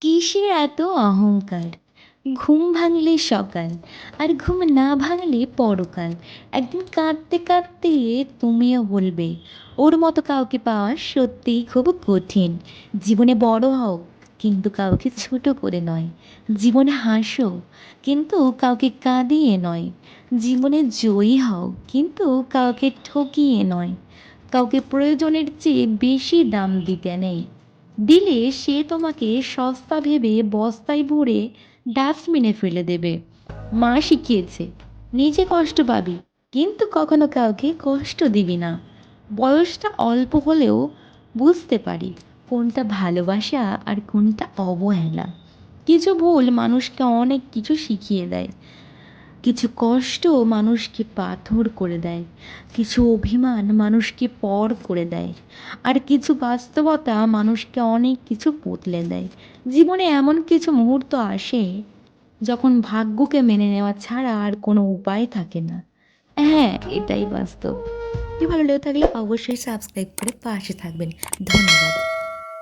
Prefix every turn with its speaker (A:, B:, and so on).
A: কিসের এত অহংকার? ঘুম ভাঙলে সকাল, আর ঘুম না ভাঙলে পরকাল। একদিন কাঁদতে কাঁদতে তুমিও বলবে, ওর মতো কাউকে পাওয়া সত্যিই খুব কঠিন। জীবনে বড় হও কিন্তু কাউকে ছোট করে নয়। জীবনে হাসো, কিন্তু কাউকে কাঁদিয়ে নয়। জীবনে জয়ী হও, কিন্তু কাউকে ঠকিয়ে নয়। কাউকে প্রয়োজনের চেয়ে বেশি দাম দিতে নেই। দিলে সে তোমাকে সস্তা ভেবে বস্তায় ভরে ডাস্টবিনে ফেলে দেবে। মা শিখিয়েছে, নিজে কষ্ট পাবি, কিন্তু কখনো কাউকে কষ্ট দিবি না। বয়সটা অল্প হলেও বুঝতে পারি কোনটা ভালোবাসা আর কোনটা অবহেলা। কিছু ভুল মানুষকে অনেক কিছু শিখিয়ে দেয়। কিছু কষ্ট মানুষকে পাথর করে দেয়, কিছু অভিমান মানুষকে পর করে দেয়, আর কিছু বাস্তবতা মানুষকে অনেক কিছু বদলে দেয়। জীবনে এমন কিছু মুহূর্ত আসে যখন ভাগ্যকে মেনে নেওয়া ছাড়া আর কোনো উপায় থাকে না। হ্যাঁ এটাই বাস্তব। ভালো লেগে থাকলে অবশ্যই সাবস্ক্রাইব করে পাশে থাকবেন। ধন্যবাদ।